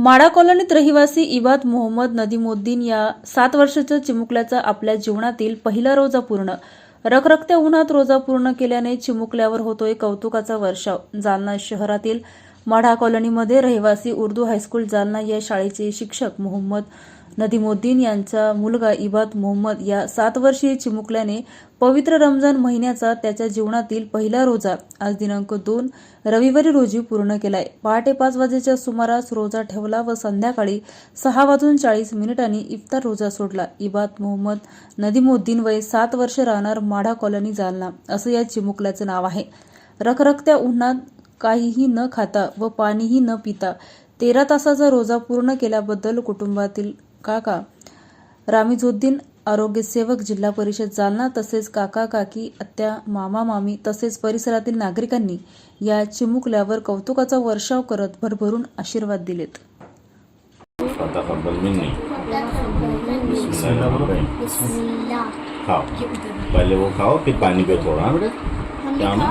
माडा कॉलनीत रहिवासी इबाद मोहम्मद नदीमुद्दीन या सात वर्षाच्या चिमुकल्याचा आपल्या जीवनातील पहिला रोजा पूर्ण. रखरखत्या उन्हात रोजा पूर्ण केल्याने चिमुकल्यावर होतोय कौतुकाचा वर्षाव. जालना शहरातील माढा कॉलनीमध्ये रहिवासी उर्दू हायस्कूल जालना या शाळेचे शिक्षक मोहम्मद नदीमुद्दीन यांचा मुलगा इबाद मोहम्मद या सात वर्षीय चिमुकल्याने पवित्र रमजान महिन्याचा त्याच्या जीवनातील पहिला रोजा आज दिनांक दोन रविवारी रोजी पूर्ण केलाय. पहाटे पाच वाजेच्या सुमारास रोजा ठेवला व संध्याकाळी सहा वाजून चाळीस मिनिटांनी इफ्तार रोजा सोडला. इबाद मोहम्मद नदीमुद्दीन वय सात वर्ष राहणार माढा कॉलनी जालना असं या चिमुकल्याचं नाव आहे. रखरखत्या उन्हात काहीही न खाता व पाणीही न पिता तेरा तासाचा रोजा पूर्ण केल्याबद्दल कुटुंबातील काका रामिझुद्दीन आरोग्य सेवक जिल्हा परिषद जालना तसेच काका काकी आत्या मामा मामी तसेच परिसरातील नागरिकांनी या चिमुकल्यावर कौतुकाचा वर्षाव करत भरभरून आशीर्वाद दिलेत. पहले वो खाओ फिर पानी पे थोड़ा. बेटा क्या ना?